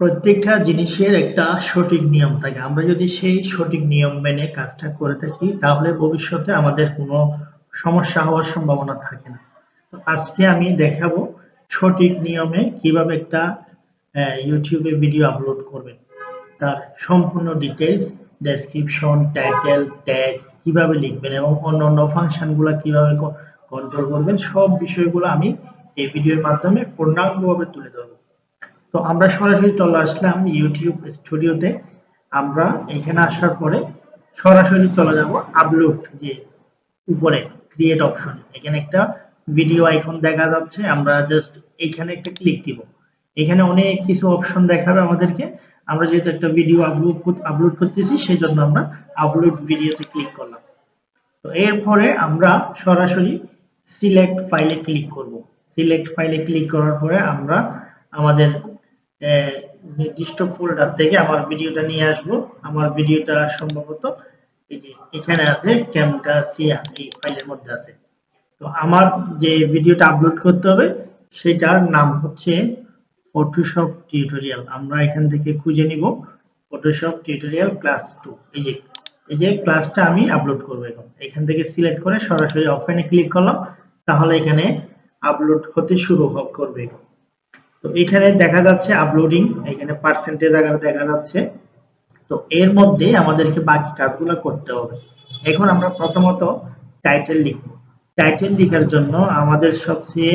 প্রত্যেকটা জিনিসের একটা সঠিক নিয়ম থাকে। আমরা যদি সেই সঠিক নিয়ম মেনে কাজটা করে থাকি, তাহলে ভবিষ্যতে আমাদের কোনো সমস্যা হওয়ার সম্ভাবনা থাকে না। তো আজকে আমি দেখাবো সঠিক নিয়মে কীভাবে একটা ইউটিউবে ভিডিও আপলোড করবেন। তার সম্পূর্ণ ডিটেলস ডেসক্রিপশন টাইটেল ট্যাক্স কীভাবে লিখবেন এবং অন্য অন্য ফাংশনগুলো কীভাবে কন্ট্রোল করবেন, সব বিষয়গুলো আমি এই ভিডিওর মাধ্যমে পূর্ণাঙ্গভাবে তুলে ধরবো। তো আমরা সরাসরি চলে আসলাম ইউটিউব স্টুডিওতে আমরা এখানে আসার পরে সরাসরি চলে যাব আপলোড যে উপরে ক্রিয়েট অপশন এখানে একটা ভিডিও আইকন দেখা যাচ্ছে, আমরা জাস্ট এখানে একটা ক্লিক দিব। এখানে অনেক কিছু অপশন দেখাবে আমাদেরকে। আমরা যেহেতু একটা ভিডিও আপলোড আপলোড করতেছি সেই জন্য আমরা আপলোড ভিডিওতে ক্লিক করলাম। তো এরপরে আমরা সরাসরি সিলেক্ট ফাইলে ক্লিক করব। সিলেক্ট ফাইলে ক্লিক করার পরে আমরা আমাদের নির্দিষ্ট ফোল্ডার থেকে আমার ভিডিওটা নিয়ে আসব। আমার ভিডিওটা সম্ভবত এই যে এখানে আছে ক্যামটাসিয়া এই ফাইলের মধ্যে আছে। তো আমার যে ভিডিওটা আপলোড করতে হবে, সেটার নাম হচ্ছে ফটোশপ টিউটোরিয়াল আমরা এখান থেকে খুঁজে নিব ফটোশপ টিউটোরিয়াল ক্লাস টু এই যে এই যে ক্লাসটা আমি আপলোড করব এখন। এখান থেকে সিলেক্ট করে সরাসরি অপশনে ক্লিক করলাম। তাহলে এখানে আপলোড হতে শুরু করবে এখন। তো এখানে দেখা যাচ্ছে আপলোডিং এখানে পার্সেন্টেজ আকারে দেখা যাচ্ছে। তো এর মধ্যে আমাদেরকে বাকি কাজগুলো করতে হবে। এখন আমরা প্রথমত টাইটেল লিখব। টাইটেল লেখার জন্য আমাদের সবচেয়ে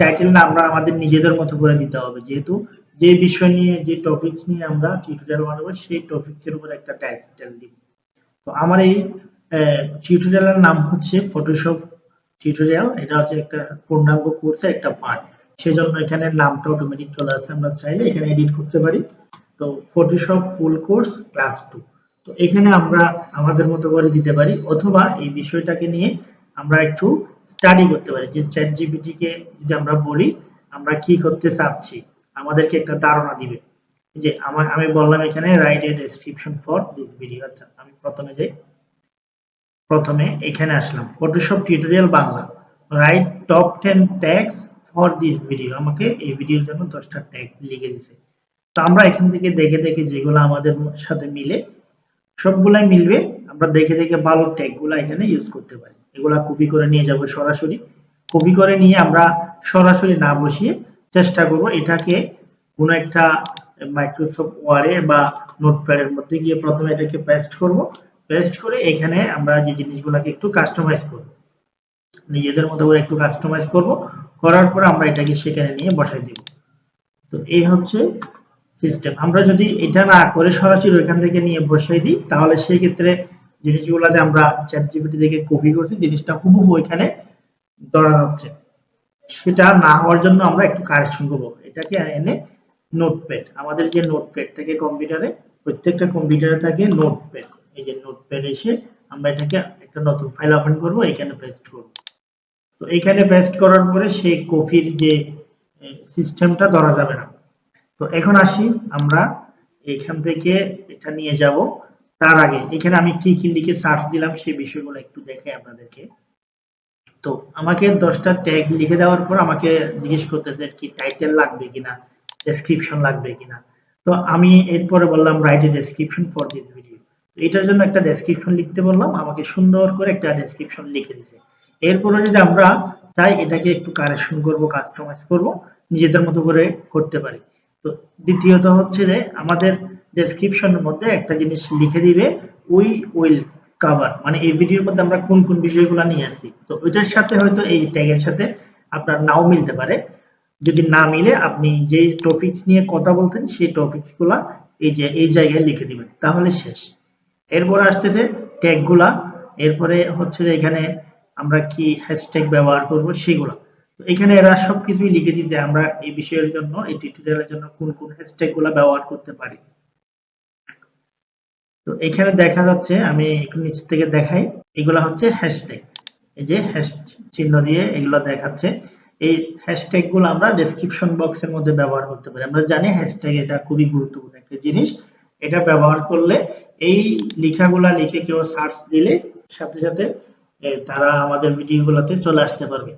টাইটেল না আমরা আমাদের নিজেদের মতো করে দিতে হবে। যেহেতু যে বিষয় নিয়ে, যে টপিকস নিয়ে আমরা টিউটোরিয়াল বানাবো, সেই টপিকস এর উপর একটা টাইটেল দিব। তো আমার এই টিউটোরিয়ালের নাম হচ্ছে ফটোশপ টিউটোরিয়াল এটা হচ্ছে একটা পূর্ণাঙ্গ কোর্সের একটা পার্ট সেজন্য এখানে নামটা অটোমেটিক চলে আসে, আমরা চাইলে এখানে এডিট করতে পারি। তো Photoshop full course class two তো এখানে আমরা আমাদের মতো করে দিতে পারি, অথবা এই বিষয়টাকে নিয়ে আমরা একটু স্টাডি করতে পারি। যে চ্যাট জিপিটি কে যদি আমরা বলি, আমরা কি করতে চাচ্ছি, আমাদেরকে একটা ধারণা দিবে। যে আমার আমি বললাম এখানে write a description for this video আচ্ছা আমি প্রথমে যাই। প্রথমে এখানে আসলাম। Photoshop tutorial Bangla. Write top ten tags for this video আমাকে এই ভিডিওর জন্য দশটা ট্যাগ লিখে দিছে তো আমরা এখান থেকে দেখে দেখে যেগুলো আমাদের সাথে মিলে, সবগুলাই মিলবে। আমরা দেখে দেখে ভালো ট্যাগগুলো এখানে ইউজ করতে পারি। এগুলা কপি করে নিয়ে যাব সরাসরি। কপি করে নিয়ে আমরা সরাসরি না বসিয়ে চেষ্টা করব এটাকে কোনো একটা মাইক্রোসফট ওয়ার্ডে বা নোটপ্যাডের মধ্যে গিয়ে প্রথমে এটাকে পেস্ট করব। পেস্ট করে এখানে আমরা যে জিনিসগুলোকে একটু কাস্টমাইজ করব। নিজেদের মতো করে একটু কাস্টমাইজ করব। করার পর আমরা এটাকে সেখানে নিয়ে বসাই দিব। তো এই হচ্ছে সিস্টেম আমরা যদি এটা না করে সরাসরি ওইখান থেকে নিয়ে বসাই দিই, তাহলে সেই ক্ষেত্রে জিনিসগুলো যে আমরা চ্যাট জিপিটি থেকে কপি করছি, জিনিসটা হুবহু ওইখানে ধরা যাচ্ছে সেটা না হওয়ার জন্য আমরা একটু কারেকশন করব। এটাকে এনে নোটপ্যাড আমাদের যে নোটপ্যাড থাকে কম্পিউটারে প্রত্যেকটা কম্পিউটারে থাকে নোটপ্যাড এই যে নোটপ্যাড এসে আমরা এটাকে একটা নতুন ফাইল ওপেন করব, এখানে পেস্ট করব তো এখানে পেস্ট করার পরে সেই কপির যে সিস্টেমটা ধরা যাবে না। তো এখন আসি আমরা এখান থেকে এটা নিয়ে যাব। তার আগে, এখানে আমি কি কি লিখে সার্চ দিলাম সেই বিষয়গুলো একটু দেখে আপনাদেরকে। তো আমাকে দশটা ট্যাগ লিখে দেওয়ার পর আমাকে জিজ্ঞেস করতেছে কি টাইটেল লাগবে কিনা ডেসক্রিপশন লাগবে কিনা। তো আমি এরপরে বললাম write a description for this video এটার জন্য একটা ডেসক্রিপশন লিখতে বললাম, আমাকে সুন্দর করে একটা ডেসক্রিপশন লিখে দিছে। এরপরে যদি আমরা চাই এটাকে একটু কারেকশন করব কাস্টমাইজ করব, নিজেদের মতো করে করতে পারি। তো দ্বিতীয়ত হচ্ছে যে আমাদের ডেসক্রিপশনের মধ্যে একটা জিনিস লিখে দিবে উই উইল কভার মানে এই ভিডিওর মধ্যে আমরা কোন কোন বিষয়গুলো নিয়ে আসছি। তো ওইটার সাথে হয়তো এই ট্যাগের সাথে আপনার নাও মিলতে পারে। যদি না মিলে আপনি যে টপিকস নিয়ে কথা বলতেন সেই টপিকসগুলা এই যে, এই জায়গায় লিখে দিবেন। তাহলে শেষ। এরপরে আসতেছে ট্যাগগুলা এরপরে হচ্ছে যে এখানে আমরা কি হ্যাশট্যাগ ব্যবহার করব সেগুলো। তো এখানে এরা সবকিছুই লিখে যে আমরা এই বিষয়ের জন্য, এই টিউটোরিয়ালের জন্য কোন কোন হ্যাশট্যাগগুলা ব্যবহার করতে পারি। তো এখানে দেখা যাচ্ছে, আমি একটু নিচ থেকে দেখাই, এগুলা হচ্ছে হ্যাশট্যাগ এই যে হ্যাশ চিহ্ন দিয়ে এগুলো দেখাচ্ছে, এই হ্যাশট্যাগগুলো আমরা ডেসক্রিপশন বক্সের মধ্যে ব্যবহার করতে পারি। আমরা জানি হ্যাশট্যাগ এটা খুবই গুরুত্বপূর্ণ একটা জিনিস। এটা ব্যবহার করলে এই লেখাগুলা লিখে কেউ সার্চ দিলে সাথে সাথে তারা আমাদের ভিডিওগুলোতে চলে আসতে পারবে।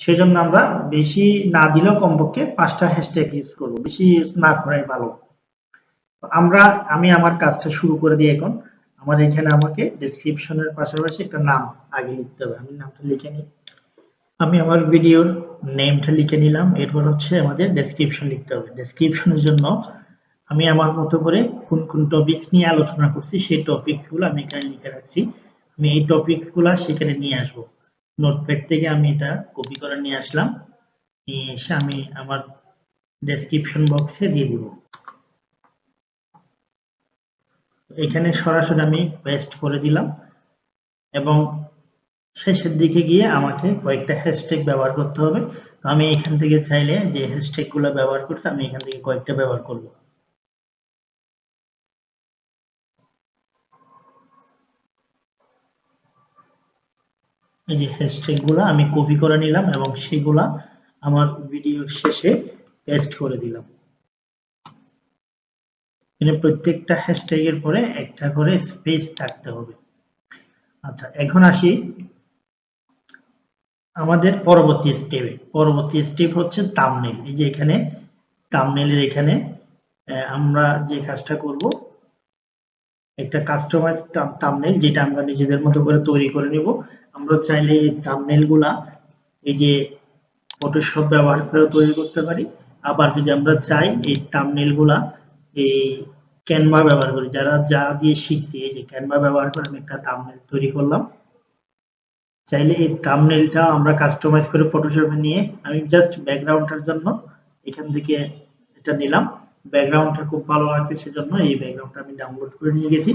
সেজন্য আমরা বেশি না দিলেও কমপক্ষে পাঁচটা হ্যাশট্যাগ ইউজ করব। বেশি ইউজ না করাই ভালো। আমরা, আমি আমার কাজটা শুরু করে দিই এখন। আমার এখানে আমাকে ডেসক্রিপশনের পাশাপাশি একটা নাম আগে লিখতে হবে। আমি নামটা লিখে নিই। আমি আমার ভিডিওর নেমটা লিখে নিলাম। এরপর হচ্ছে আমাদের ডেসক্রিপশন লিখতে হবে। ডেসক্রিপশনের জন্য আমি আমার মতো করে কোন কোন টপিকস নিয়ে আলোচনা করছি, সেই টপিকসগুলো আমি এখানে লিখে রাখছি। আমি এই টপিকসগুলো সেখানে নিয়ে আসব। নোটপ্যাড থেকে আমি এটা কপি করে নিয়ে আসলাম। নিয়ে এসে আমি আমার ডেসক্রিপশন বক্সে দিয়ে দিব। এখানে সরাসরি আমি পেস্ট করে দিলাম এবং শেষের দিকে গিয়ে আমাকে কয়েকটা হ্যাশট্যাগ ব্যবহার করতে হবে। তো আমি এখান থেকে চাইলে যে হ্যাশট্যাগগুলো ব্যবহার করছি, আমি এখান থেকে কয়েকটা ব্যবহার করব। এই যে হ্যাশট্যাগগুলা আমি কপি করে নিলাম এবং সেগুলা আমার ভিডিওর শেষে পেস্ট করে দিলাম। এখানে প্রত্যেকটা হ্যাশট্যাগ এর পরে একটা করে স্পেস থাকতে হবে। আচ্ছা এখন আসি আমাদের পরবর্তী স্টেপে পরবর্তী স্টেপ হচ্ছে তামনেল এই যে এখানে তামনেলের এখানে আমরা যে কাজটা করব, একটা কাস্টমাইজ তামনেল যেটা আমরা নিজেদের মতো করে তৈরি করে নিব। আমরা চাইলে এই তামনেলগুলা এই যে ফটোশপ ব্যবহার করে তৈরি করতে পারি। আবার যদি আমরা চাই এই তামনেলগুলা এই ক্যানভা ব্যবহার করি, যারা যা দিয়ে শিখছি, এই যে ক্যানভা ব্যবহার করে আমি একটা থাম্বনেল তৈরি করলাম। চাইলে এই থাম্বনেলটা আমরা কাস্টমাইজ করে ফটোশপে নিয়ে আমি জাস্ট ব্যাকগ্রাউন্ডটার জন্য এখান থেকে এটা নিলাম। ব্যাকগ্রাউন্ডটা খুব ভালো লাগছে, সেজন্য এই ব্যাকগ্রাউন্ডটা আমি ডাউনলোড করে নিয়ে গেছি।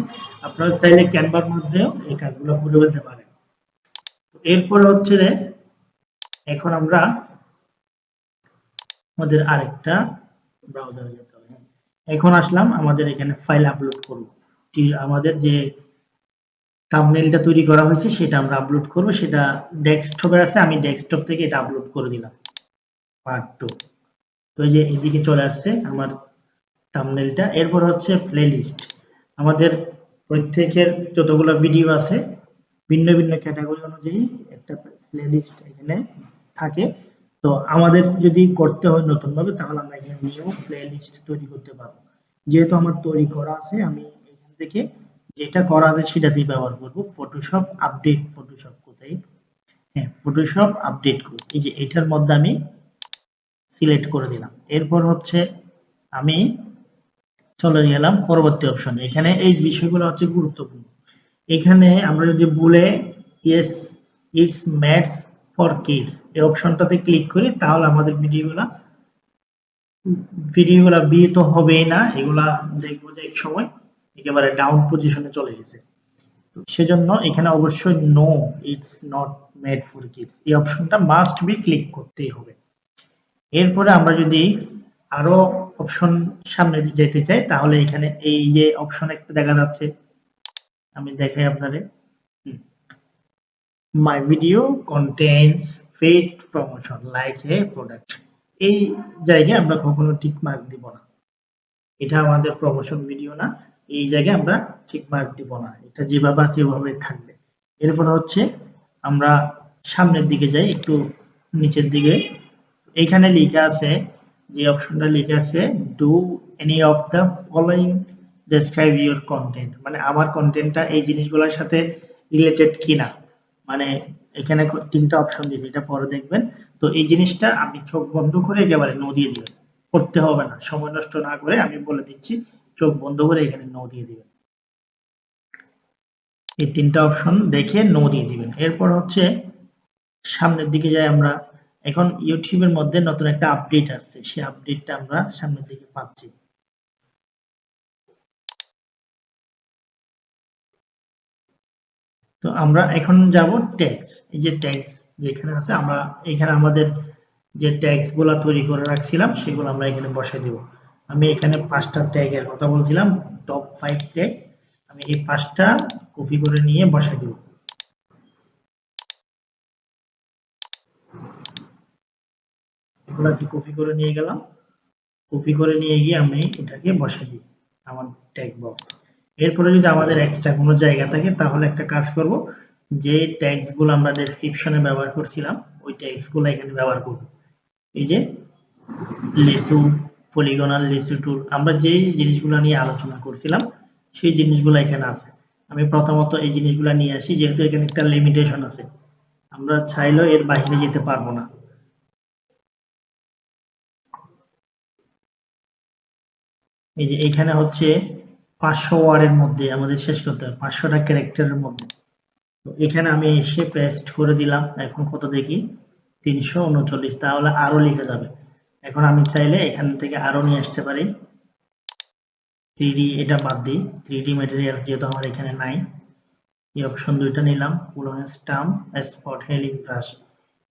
আপনারা চাইলে ক্যানভার মধ্যেও এই কাজগুলো করে ফেলতে পারেন। এরপরে হচ্ছে যে, এখন আমরা আমাদের আরেকটা ব্রাউজারে যেতে হবে এখন আসলাম আমাদের এখানে ফাইল আপলোড করব। আমাদের যে থাম্বনেলটা তৈরি করা হয়েছে, সেটা আমরা আপলোড করব। সেটা ডেস্কটপে আছে, আমি ডেস্কটপ থেকে এটা আপলোড করে দিলাম। পার্ট টু তো যে এদিকে চলে আসছে আমার থাম্বনেলটা এরপর হচ্ছে প্লেলিস্ট আমাদের প্রত্যেকের যতগুলো ভিডিও আছে ভিন্ন ভিন্ন ক্যাটাগরি অনুযায়ী একটা প্লেলিস্ট এখানে থাকে। তো আমাদের যদি করতে হয় নতুন ভাবে তাহলে আমরা এখানে নিউ প্লেলিস্ট তৈরি করতে পারব। যেহেতু আমার তৈরি করা আছে, আমি এখান থেকে যেটা করা আছে সেটাতেই ব্যবহার করব। ফটোশপ আপডেট ফটোশপ কোথায়? হ্যাঁ ফটোশপ আপডেট কোর্স এই যে এটার মধ্যে আমি সিলেক্ট করে দিলাম। এরপর হচ্ছে আমি চলে গেলাম পরবর্তী অপশন এখানে এই বিষয়গুলো হচ্ছে গুরুত্বপূর্ণ। এখানে আমরা যদি বলে yes it's made for kids এই অপশনটাতে ক্লিক করি, তাহলে আমাদের ভিডিওগুলা ভিডিওগুলা বিয়ে তো হবেই না, এগুলা দেখব যে এক সময় একেবারে ডাউন পজিশনে চলে গেছে। সেজন্য এখানে অবশ্যই no it's not made for kids এই অপশনটা মাস্ট বি ক্লিক করতেই হবে। এরপরে আমরা যদি আরও অপশন সামনে যেতে চাই, তাহলে এখানে এই যে অপশন একটা দেখা যাচ্ছে আমি দেখাই আপনারে। My video contains paid promotion like a product এই জায়গায় আমরা কখনো টিক মার্ক দিব না। এটা আমাদের প্রমোশন ভিডিও না। এই জায়গায় আমরা টিক মার্ক দিব না। এটা যেভাবে আছে ওভাবে থাকবে। এরপর হচ্ছে আমরা সামনের দিকে যাই, একটু নিচের দিকে। এখানে লেখা আছে, যে অপশনটা লেখা আছে do any of the following describe your content মানে আমার কন্টেন্টটা এই জিনিসগুলোর সাথে রিলেটেড কিনা? মানে এখানে তিনটা অপশন দিয়েছে, এটা পরে দেখবেন। তো এই জিনিসটা আপনি চোখ বন্ধ করে একেবারে নো দিয়ে দিবেন। করতে হবে না, সময় নষ্ট না করে আমি বলে দিচ্ছি, চোখ বন্ধ করে এখানে নো দিয়ে দিবেন। এই তিনটা অপশন দেখে নো দিয়ে দিবেন। এরপর হচ্ছে সামনের দিকে যাই আমরা। এখন ইউটিউবের মধ্যে নতুন একটা আপডেট আসছে, সেই আপডেটটা আমরা সামনের দিকে পাচ্ছি। তো আমরা এখন যাব ট্যাক্স এই যে ট্যাক্স যেখানে আছে, আমরা এখানে আমাদের যে ট্যাক্সগুলা তৈরি করে রাখছিলাম, সেগুলো আমরা এখানে বসাই দেব। আমি এখানে পাঁচটা ট্যাগের কথা বলছিলাম টপ ফাইভ ট্যাগ আমি এই পাঁচটা কপি করে নিয়ে বসাই দেব। এগুলা কি কপি করে নিয়ে গেলাম। কপি করে নিয়ে গিয়ে আমি এটাকে বসাই দিই, আমার ট্যাগ বক্স এরপরে যদি আমাদের এক্সট্রা কোনো জায়গা থাকে, তাহলে একটা কাজ করব। যে ট্যাগসগুলো আমরা ডেসক্রিপশনে ব্যবহার করছিলাম, ওই ট্যাগসগুলো এখানে ব্যবহার করব। এই যে, লেসু পলিগনাল লেসু টুল আমরা যে জিনিসগুলো নিয়ে আলোচনা করছিলাম, সেই জিনিসগুলো এখানে আছে। আমি প্রথমত এই জিনিসগুলো নিয়ে আসি, যেহেতু এখানে একটা লিমিটেশন আছে। আমরা চাইলেও এর বাইরে যেতে পারব না। এই যে, এখানে হচ্ছে পাঁচশো ওয়ার্ডের মধ্যে আমাদের শেষ করতে হবে, পাঁচশোটা ক্যারেক্টারের মধ্যে। তো এখানে আমি এসে পেস্ট করে দিলাম, এখন কত দেখি? তিনশো উনচল্লিশ, তাহলে আরও লিখে যাবে। এখন আমি চাইলে এখান থেকে আরও নিয়ে আসতে পারি। থ্রি এটা বাদ দিই থ্রি ম্যাটেরিয়াল যেহেতু আমার এখানে নাই। এই অপশন দুইটা নিলাম clone stamp spot healing brush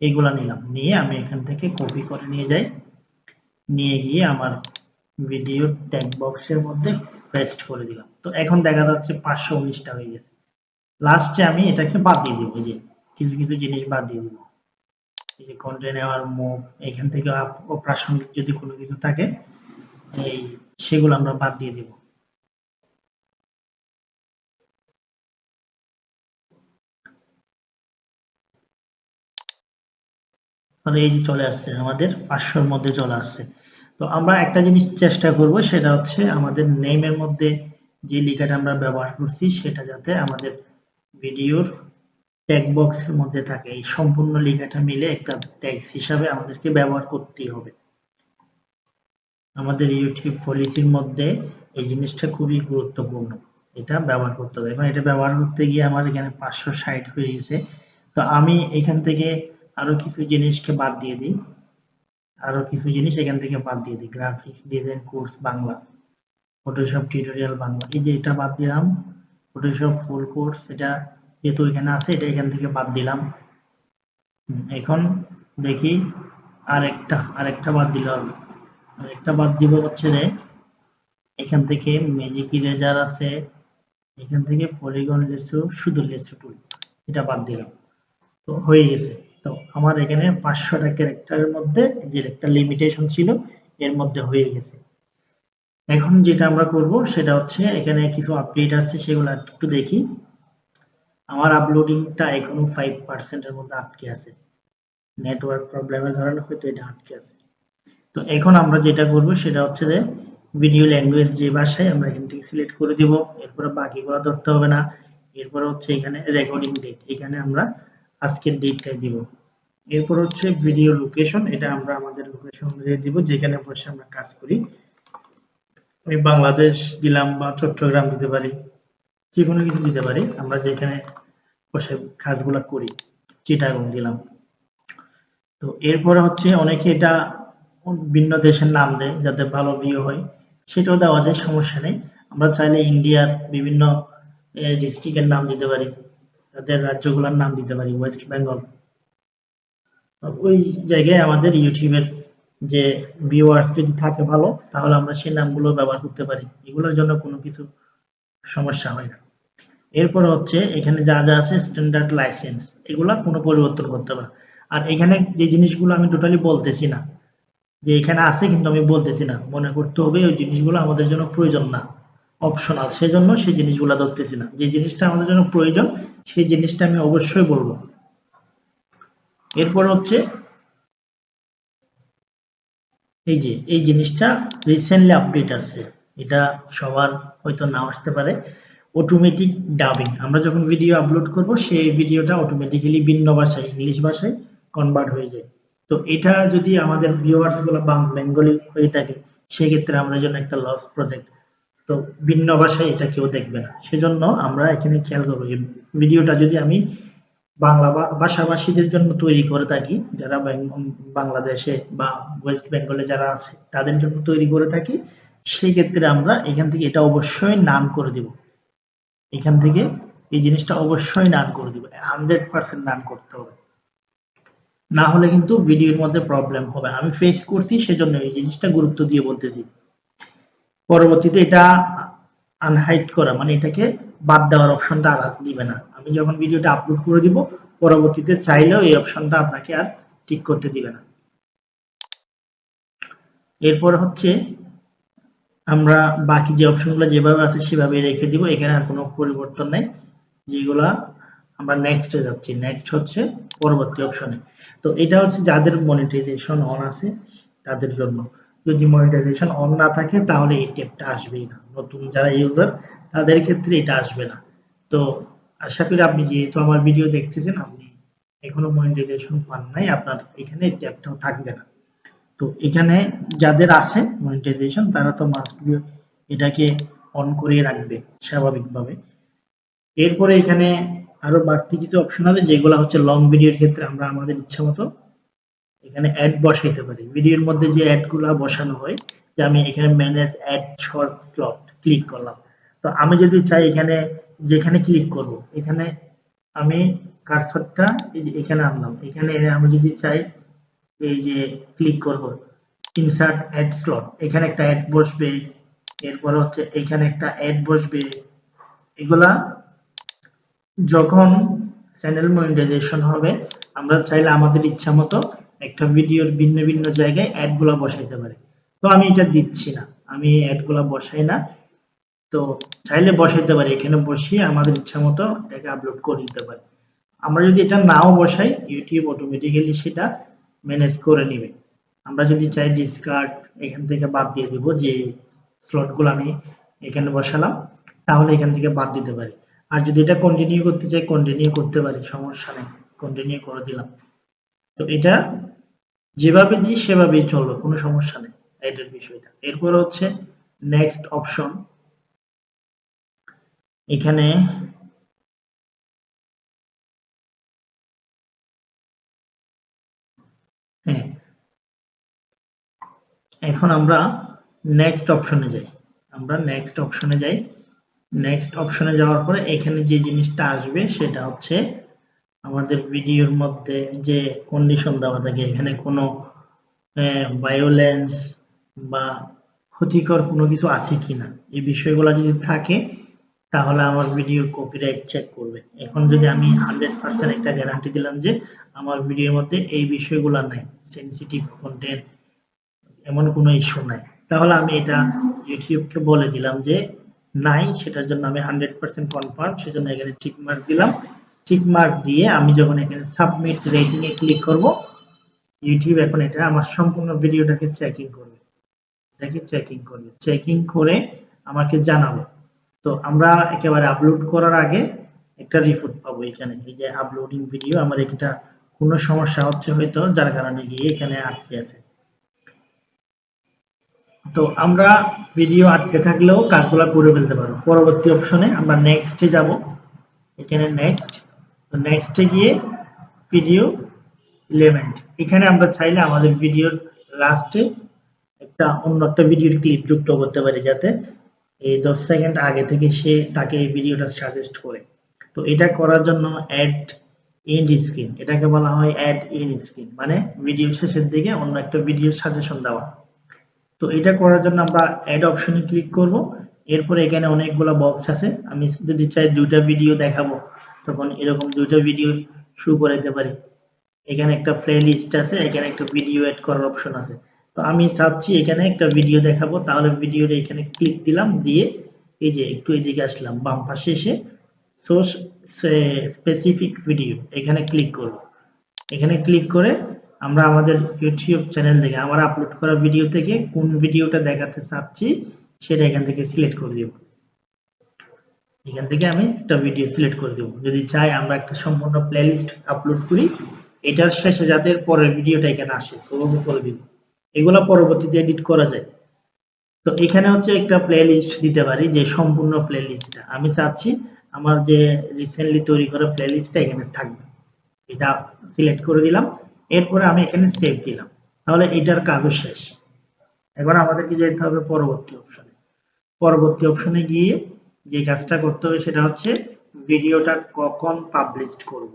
এইগুলা নিলাম। নিয়ে আমি এখান থেকে কপি করে নিয়ে যাই। নিয়ে গিয়ে আমার ভিডিও ট্যাগ বক্সের মধ্যে পেস্ট করে দিলাম। তো এখন দেখা যাচ্ছে পাঁচশো উনিশটা হয়ে গেছে। লাস্টে আমি এটাকে বাদ দিয়ে দিব যে কিছু কিছু জিনিস বাদ দিয়ে দিব। এই যে কন্টেনার মুভ এখান থেকে অপ্রাসঙ্গিক যদি কোনো কিছু থাকে, এই সেগুলো আমরা বাদ দিয়ে দিব। তাহলে এই যে চলে আসছে, আমাদের পাঁচশোর মধ্যে চলে আসছে। তো আমরা একটা জিনিস চেষ্টা করব, সেটা হচ্ছে আমাদের নেমের মধ্যে যে লেখাটা আমরা ব্যবহার করছি, সেটা যাতে আমাদের ভিডিওর ট্যাগ বক্সের মধ্যে থাকে। এই সম্পূর্ণ লেখাটা মিলে একটা ট্যাক্স হিসাবে আমাদেরকে ব্যবহার করতেই হবে। আমাদের ইউটিউব পলিসির মধ্যে এই জিনিসটা খুবই গুরুত্বপূর্ণ। এটা ব্যবহার করতে হবে। এবং এটা ব্যবহার করতে গিয়ে আমার এখানে পাঁচশো ষাট হয়ে গেছে। তো আমি এখান থেকে আরও কিছু জিনিসকে বাদ দিয়ে দিই। আরও কিছু জিনিস এখান থেকে বাদ দিয়ে দিই। Graphics design course Bangla. Photoshop tutorial Bangla. এই যে এটা বাদ দিলাম ফটোশপ ফুল কোর্স এটা যেহেতু এখানে আছে, এটা এখান থেকে বাদ দিলাম। এখন দেখি আরেকটা আরেকটা বাদ দিলে হবে আরেকটা বাদ দিব হচ্ছে যে, এখান থেকে ম্যাজিক ইরেজার আছে, এখান থেকে পলিগন লেসু, শুধু লেসু টুল এটা বাদ দিলাম। তো হয়ে গেছে। তো আমার এখানে পাঁচশোটা ক্যারেক্টারের মধ্যে যে একটা লিমিটেশন ছিল, এর মধ্যে হয়ে গেছে। এখন যেটা আমরা করব, সেটা হচ্ছে এখানে কিছু আপডেট আছে, সেগুলো একটু দেখি। আমার আপলোডিংটা এখনও ফাইভ পার্সেন্টের মধ্যে আটকে আছে। নেটওয়ার্ক প্রবলেমের কারণে হয়তো এটা আটকে আছে। তো এখন আমরা যেটা করব, সেটা হচ্ছে যে ভিডিও ল্যাঙ্গুয়েজ যে ভাষায় আমরা এখান থেকে সিলেক্ট করে দিব। এরপরে বাকিগুলো ধরতে হবে না। এরপরে হচ্ছে এখানে রেকর্ডিং ডেট এখানে আমরা আজকের ডেটটাই দিব। এরপর হচ্ছে ভিডিও লোকেশন এটা আমরা আমাদের লোকেশন অনুযায়ী দিব, যেখানে বসে আমরা কাজ করি। আমি বাংলাদেশ দিলাম বা চট্টগ্রাম দিতে পারি যে কোনো কিছু দিতে পারি, আমরা যেখানে বসে কাজগুলা করি, চিটাগং দিলাম। তো এরপরে হচ্ছে অনেকে এটা ভিন্ন দেশের নাম দেয়, যাতে ভালো ভিউ হয়, সেটাও দেওয়া যায়, সমস্যা নেই। আমরা চাইলে ইন্ডিয়ার বিভিন্ন ডিস্ট্রিক্টের নাম দিতে পারি। তাদের রাজ্যগুলোর নাম দিতে পারি ওয়েস্ট বেঙ্গল ওই জায়গায় আমাদের ইউটিউবের যে ভিউয়ার্স যদি থাকে ভালো, তাহলে আমরা সেই নামগুলো ব্যবহার করতে পারি। এগুলোর জন্য কোনো কিছু সমস্যা হয় না। এরপর হচ্ছে, এখানে যা যা আছে স্ট্যান্ডার্ড লাইসেন্স এগুলা কোনো পরিবর্তন করতে না। আর এখানে যে জিনিসগুলো আমি টোটালি বলতেছি না, যে এখানে আছে কিন্তু আমি বলতেছি না, মনে করতে হবে ওই জিনিসগুলো আমাদের জন্য প্রয়োজন না অপশনাল সেজন্য সেই জিনিসগুলো ধরতেছি না। যে জিনিসটা আমাদের জন্য প্রয়োজন সেই জিনিসটা আমি অবশ্যই বলব। এরপর হচ্ছে, এই যে, এই জিনিসটা রিসেন্টলি আপডেট আসছে। এটা সবার হয়তো নাও আসতে পারে। অটোমেটিক ডাবিং আমরা যখন ভিডিও আপলোড করব, সেই ভিডিওটা অটোমেটিক্যালি ভিন্ন ভাষায় ইংলিশ ভাষায় কনভার্ট হয়ে যায়। তো এটা যদি আমাদের ভিউয়ার্সগুলো বেঙ্গলি হয়ে থাকে, সেক্ষেত্রে আমাদের জন্য একটা লস প্রজেক্ট তো ভিন্ন ভাষায় এটা কেউ দেখবে না। সেজন্য আমরা এখানে খেয়াল করব যে ভিডিওটা যদি আমি বাংলা ভাষাভাষীদের জন্য তৈরি করে থাকি, যারা বাংলাদেশে বা ওয়েস্ট বেঙ্গলে যারা আছে, তাদের জন্য তৈরি করে থাকি সেই ক্ষেত্রে আমরা এখান থেকে এটা অবশ্যই নান করে দিব। এখান থেকে এই জিনিসটা অবশ্যই নান করে দিব। হান্ড্রেড পার্সেন্ট নান করতে হবে। না হলে কিন্তু ভিডিওর মধ্যে প্রবলেম হবে। আমি ফেস করছি, সেজন্য এই জিনিসটা গুরুত্ব দিয়ে বলতেছি। পরবর্তীতে এটা আনহাইড করা মানে এটাকে বাদ দেওয়ার অপশনটা আর দিবে না। আমি যখন ভিডিওটা আপলোড করে দিব, পরবর্তীতে চাইলেও এই অপশনটা আপনাকে আর ঠিক করতে দিবে না। এরপর হচ্ছে, আমরা বাকি যে অপশনগুলো যেভাবে আছে সেভাবে রেখে দিব, এখানে আর কোনো পরিবর্তন নেই। যেগুলা আমরা নেক্সটে যাচ্ছি। নেক্সট হচ্ছে পরবর্তী অপশনে তো এটা হচ্ছে যাদের মনিটাইজেশন অন আছে, তাদের জন্য। যদি মনিটাইজেশন অন না থাকে, তাহলে এই ট্যাবটা আসবেই না। নতুন যারা ইউজার তাদের ক্ষেত্রে এটা আসবে না। তো আশা করি আপনি যেহেতু আমার ভিডিও দেখতেছেন, আপনি এখনও মনিটাইজেশন পান নাই, আপনার এখানে ট্যাবটাও থাকবে না। তো এখানে যাদের আছে মনিটাইজেশন তারা তো মাস্ট এটাকে অন করে রাখবে স্বাভাবিকভাবে। এরপরে এখানে আরও বাড়তি কিছু অপশন আছে, যেগুলো হচ্ছে লং ভিডিওর ক্ষেত্রে আমরা আমাদের ইচ্ছা মতো এখানে অ্যাড বসাইতে পারি। ভিডিওর মধ্যে যে অ্যাডগুলো বসানো হয়, যে আমি এখানে manage ad short slot click করলাম। তো আমি যদি চাই এখানে, যেখানে ক্লিক করব, এখানে আমি কার্সরটা এই যে এখানে আনলাম। এখানে আমি যদি চাই এই যে ক্লিক করব ইনসার্ট অ্যাড স্লট এখানে একটা অ্যাড বসবে, এরপর হচ্ছে এখানে একটা অ্যাড বসবে। এগুলা যখন চ্যানেল মনিটাইজেশন হবে, আমরা চাইলে আমাদের ইচ্ছা মতো একটা ভিডিওর ভিন্ন ভিন্ন জায়গায় অ্যাডগুলা বসাইতে পারি। তো আমি এটা দিচ্ছি না। আমি অ্যাডগুলা বসাই না। তো চাইলে বসাইতে পারি। এখানে বসিয়ে আমাদের ইচ্ছা মতো এটাকে আপলোড করে দিতে পারি। আমরা যদি এটা নাও বসাই ইউটিউব অটোমেটিক্যালি সেটা ম্যানেজ করে নেবে। আমরা যদি চাই ডিসকার্ড এখান থেকে বাদ দিয়ে দিব যে স্লটগুলো আমি এখানে বসালাম, তাহলে এখান থেকে বাদ দিতে পারি। আর যদি এটা কন্টিনিউ করতে চাই কন্টিনিউ করতে পারি। সমস্যা নেই। কন্টিনিউ করে দিলাম। তো এটা যেভাবে দিই, সেভাবেই চলবে, কোনো সমস্যা নেই এটার বিষয়টা। এরপর হচ্ছে নেক্সট অপশন এখানে হ্যাঁ এখন আমরা নেক্সট অপশনে যাই। আমরা নেক্সট অপশনে যাই। নেক্সট অপশনে যাওয়ার পরে এখানে যে জিনিসটা আসবে, সেটা হচ্ছে আমাদের ভিডিওর মধ্যে যে কন্ডিশন দেওয়া থাকে, এখানে কোনো ভায়োলেন্স বা ক্ষতিকর কোনো কিছু আছে কিনা, এই বিষয়গুলো যদি থাকে, তাহলে আমার ভিডিওর কপিরাইট চেক করবে। এখন যদি আমি হান্ড্রেড পার্সেন্ট একটা গ্যারান্টি দিলাম যে আমার ভিডিওর মধ্যে এই বিষয়গুলো নাই সেন্সিটিভ কন্টেন্ট এমন কোনো ইস্যু নাই, তাহলে আমি এটা ইউটিউবকে বলে দিলাম যে, নাই, সেটার জন্য আমি হান্ড্রেড পার্সেন্ট কনফার্ম সেজন্য এখানে টিক মার্ক দিলাম। টিক মার্ক দিয়ে আমি যখন এখানে সাবমিট রেটিং এ ক্লিক করব ইউটিউব এখন এটা আমার সম্পূর্ণ ভিডিওটাকে চেকিং করবে। এটাকে চেকিং করবে। চেকিং করে আমাকে জানাবে। তো আমরা একেবারে আপলোড করার আগে একটা রিপোর্ট পাবো এখানে। এই যে আপলোডিং ভিডিও আমার এটা কোনো সমস্যা হচ্ছে হয়তো, যার কারণে গিয়ে এখানে আটকে আছে। তো আমরা ভিডিও আটকে থাকলেও কাজগুলো করে ফেলতে পারব। পরবর্তী অপশনে আমরা নেক্সটে যাব। এখানে নেক্সট তো নেক্সটে গিয়ে ভিডিও এলিমেন্ট এখানে আমরা চাইলে আমাদের ভিডিওর লাস্টে একটা অন্য একটা ভিডিওর ক্লিপ যুক্ত করতে পারি যাতে এই দশ সেকেন্ড আগে থেকে সে তাকে এই ভিডিওটা সাজেস্ট করে। তো এটা করার জন্য অ্যাড ইন স্ক্রিন এটাকে বলা হয় অ্যাড ইন স্ক্রিন মানে ভিডিও শেষের দিকে অন্য একটা ভিডিও সাজেশন দেওয়া। তো এটা করার জন্য আমরা অ্যাড অপশনে ক্লিক করব। এরপরে এখানে অনেকগুলো বক্স আছে। আমি যদি চাই দুইটা ভিডিও দেখাবো। তখন এরকম দুইটা ভিডিও শুরু করে দিতে পারি। এখানে একটা প্লে লিস্ট আছে, এখানে একটা ভিডিও অ্যাড করার অপশন আছে। তো আমি চাচ্ছি এখানে একটা ভিডিও দেখাবো, তাহলে ভিডিওটা এখানে ক্লিক দিলাম, দিয়ে এই যে একটু এদিকে আসলাম, বাম পাশে এসে সোর্স স্পেসিফিক ভিডিও এখানে ক্লিক করব। এখানে ক্লিক করে আমরা আমাদের ইউটিউব চ্যানেল থেকে, আমার আপলোড করা ভিডিও থেকে কোন ভিডিওটা দেখাতে চাচ্ছি, সেটা এখান থেকে সিলেক্ট করে দেব। এখান থেকে আমি একটা ভিডিও সিলেক্ট করে দেব। যদি চাই, আমরা একটা সম্পূর্ণ প্লেলিস্ট আপলোড করি, এটার শেষে যাদের পরের ভিডিওটা এখানে আসে ওভাবে করে দিব। এগুলো পরবর্তীতে এডিট করা যায়। তো এখানে হচ্ছে একটা প্লেলিস্ট দিতে পারি, যে সম্পূর্ণ প্লেলিস্টটা আমি চাচ্ছি আমার যে রিসেন্টলি তৈরি করা প্লেলিস্টটা এখানে থাকবে। এটা সিলেক্ট করে দিলাম, এরপরে আমি এখানে সেভ দিলাম। তাহলে এটার কাজও শেষ। এখন আমাদেরকে যেতে হবে পরবর্তী অপশনে পরবর্তী অপশনে গিয়ে যে কাজটা করতে হবে সেটা হচ্ছে ভিডিওটা কখন পাবলিশ করব।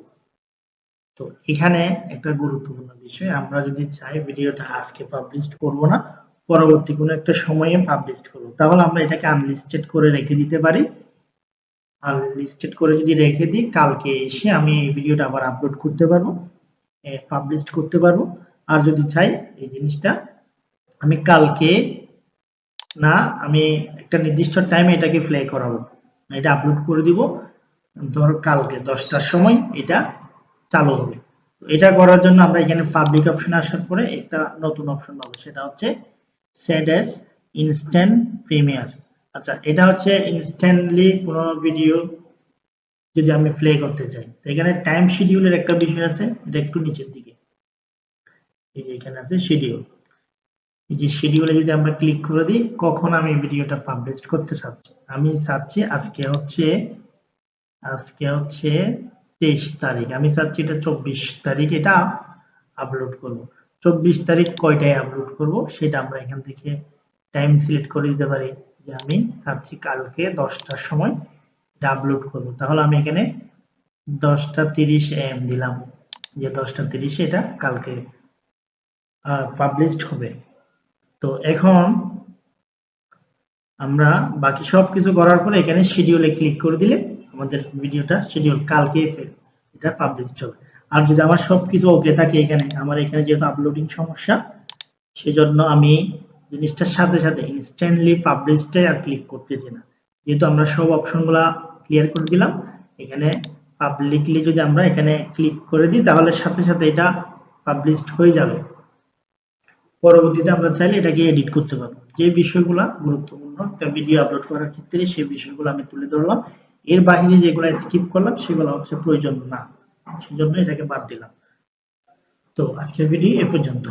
তো এখানে একটা গুরুত্বপূর্ণ বিষয়, আমরা যদি চাই ভিডিওটা আজকে পাবলিশ করব না, পরবর্তী কোনো একটা সময়ে পাবলিশ করব। তাহলে আমরা এটাকে আনলিস্টেড করে রেখে দিতে পারি। আনলিস্টেড করে যদি রেখে দিই, কালকে এসে আমি এই ভিডিওটা আবার আপলোড করতে পারব পাবলিশ করতে পারব। আর যদি চাই এই জিনিসটা, আমি কালকে না, আমি একটা নির্দিষ্ট টাইমে এটাকে প্লে করাবো। এটা আপলোড করে দিব। ধর কালকে দশটার সময় এটা চালু হবে। এটা করার জন্য আমরা এখানে পাবলিক অপশন আসার পরে একটা নতুন অপশন পাবো। সেটা হচ্ছে সেট এস ইনস্ট্যান্ট প্রিমিয়ার আচ্ছা এটা হচ্ছে ইনস্ট্যান্টলি কোনো ভিডিও যদি আমি প্লে করতে চাই। তো এখানে টাইম শিডিউলের একটা বিষয় আছে। এটা একটু নিচের দিকে। এই যে এখানে আছে শিডিউল এই যে শিডিউলে যদি আমরা ক্লিক করে দিই, কখন আমি ভিডিওটা পাবলিশ করতে চাচ্ছি? আমি চাচ্ছি আজকে হচ্ছে আজকে হচ্ছে তেইশ তারিখ। আমি চাচ্ছি এটা চব্বিশ তারিখ এটা আপলোড করব। চব্বিশ তারিখ কয়টায় আপলোড করব? সেটা আমরা এখান থেকে টাইম সিলেক্ট করে দিতে পারি যে আমি চাচ্ছি কালকে দশটার সময় এটা আপলোড করব। তাহলে আমি এখানে দশটা তিরিশ এম দিলাম যে দশটা তিরিশে এটা কালকে পাবলিশড হবে। তো এখন আমরা বাকি সব কিছু করার পরে এখানে শিডিউলে ক্লিক করে দিলে আমাদের ভিডিওটা শিডিউল কালকে এটা পাবলিশ হবে। আর যদি আমার সবকিছু ওকে থাকে এখানে, আমার এখানে যেহেতু আপলোডিং সমস্যা, সেজন্য আমি জিনিসটার সাথে সাথে ইনস্ট্যান্টলি পাবলিশটাই আর ক্লিক করতেছি না। যেহেতু আমরা সব অপশনগুলা ক্লিয়ার করে দিলাম, এখানে পাবলিকলি যদি আমরা এখানে ক্লিক করে দিই, তাহলে সাথে সাথে এটা পাবলিশড হয়ে যাবে। পরবর্তীতে আমরা চাইলে এটাকে এডিট করতে পারব। যে বিষয়গুলো গুরুত্বপূর্ণ একটা ভিডিও আপলোড করার ক্ষেত্রে সেই বিষয়গুলো আমি তুলে ধরলাম। এর বাহিরে যেগুলো স্কিপ করলাম, সেগুলো হচ্ছে প্রয়োজন না। সেজন্য এটাকে বাদ দিলাম। তো আজকের ভিডিও এ পর্যন্ত।